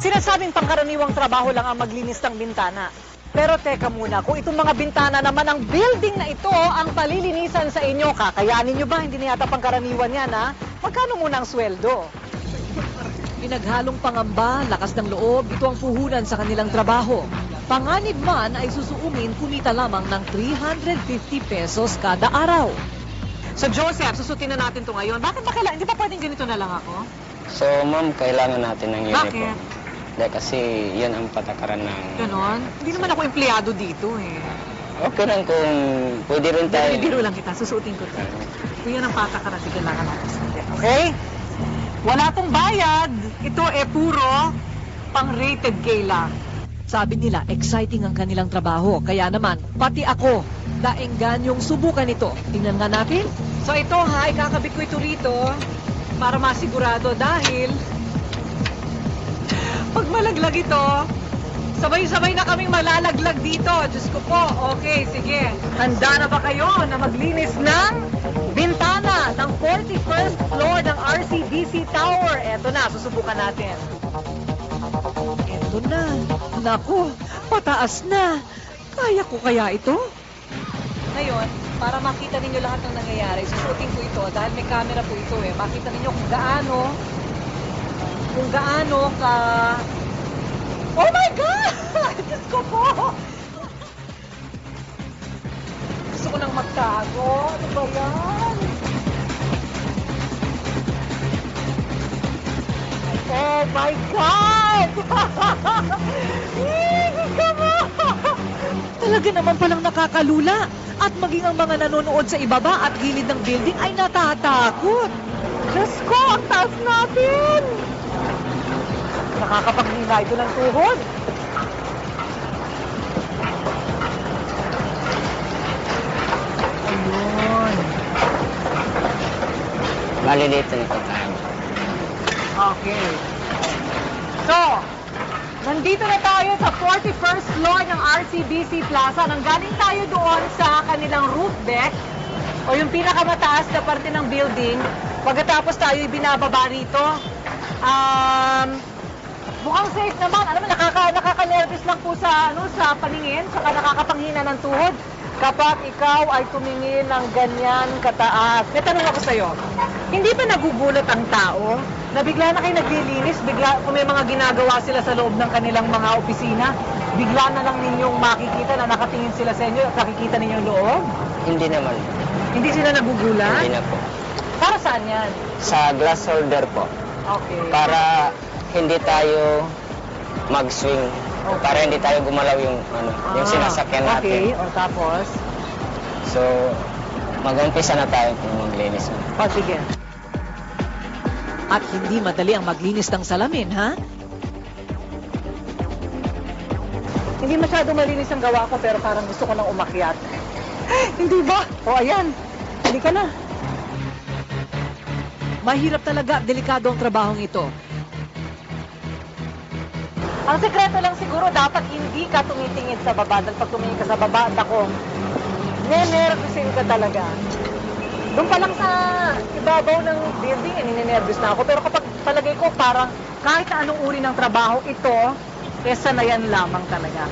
Sinasabing pangkaraniwang trabaho lang ang maglinis ng bintana. Pero teka muna, kung itong mga bintana naman ang building na ito ang palilinisan sa inyo, kakayanin nyo ba? Hindi na yata pangkaraniwan yan, ha? Magkano muna ang sweldo? Pinaghalong pangamba, lakas ng loob, ito ang puhunan sa kanilang trabaho. Panganib man ay susuumin kumita lamang ng 350 pesos kada araw. So Joseph, susutin na natin to ngayon. Bakit ba kailangan? Hindi ba pwedeng ganito na lang ako? So, ma'am, kailangan natin ng uniform. Bakit? Dahil kasi yan ang patakaran ng... Ganon? Hindi naman ako empleyado dito eh. Okay lang kung pwede rin tayo. Biro lang kita, susuotin ko to. Kung yan ang patakaran, di kailangan natin sundin. Okay? Wala tong bayad. Ito eh puro pang-rated K lang. Sabi nila, exciting ang kanilang trabaho. Kaya naman, pati ako, daenggan yung subukan ito. Tingnan nga natin. So ito ha, ikakabit ko ito rito para masigurado dahil pag malaglag ito, sabay-sabay na kaming malalaglag dito. Diyos ko po. Okay, sige. Handa na ba kayo na maglinis ng bintana ng 41st floor ng RCDC Tower? Eto na, susubukan natin. Eto na. Naku, pataas na. Kaya ko kaya ito? Ngayon, para makita ninyo lahat ng nangyayari, susuotin ko ito dahil may camera po ito eh. Makita ninyo kung gaano kung gaano ka... Oh my God! Diyos ko po! Gusto ko nang magtago. Ano ba yan? Oh my God! Hindi ka mo! Talaga naman palang nakakalula. At maging ang mga nanonood sa ibaba at gilid ng building ay natatakot. Diyos ko, ang taas natin! Nakakapaghina ito ng tuhod. Ayun. Bali dito na po tayo. Okay. So, nandito na tayo sa 41st floor ng RCBC Plaza. Nanggaling tayo doon sa kanilang roof deck o yung pinakamataas na parte ng building. Pagkatapos tayo binababa rito. Um, mukhang safe naman. Alam mo, nakaka, nakaka-nervous lang po sa, ano, sa paningin, saka nakakapanghina ng tuhod kapag ikaw ay tumingin ng ganyan kataas. May tanong ako sa'yo, hindi ba nagugulat ang tao na bigla na kayo naglilinis, bigla kung may mga ginagawa sila sa loob ng kanilang mga opisina, bigla na lang ninyong makikita na nakatingin sila sa inyo at nakikita ninyong loob? Hindi naman. Hindi sila nagugulat? Hindi na po. Para saan yan? Sa glass holder po. Okay. Para hindi tayo mag-swing. Okay. Para hindi tayo gumalaw yung ano, yung Ah, sinasakyan Okay, natin. o tapos? So, mag-umpisa na tayo kung maglinis. O sige. At hindi madali ang maglinis ng salamin, ha? Hindi masyado malinis ang gawa ko pero parang gusto ko nang umakyat. hindi ba? O ayan, hindi ka na. Mahirap talaga, delikado ang trabahong ito. Ang sekreto lang siguro, dapat hindi ka tumitingin sa baba. Dahil pag tumingin ka sa baba, ako, nenervusin ka talaga. Doon pa lang sa ibabaw ng building, ninenervous na ako. Pero kapag palagay ko, parang kahit na anong uri ng trabaho, ito, eh, sanayan lamang talaga.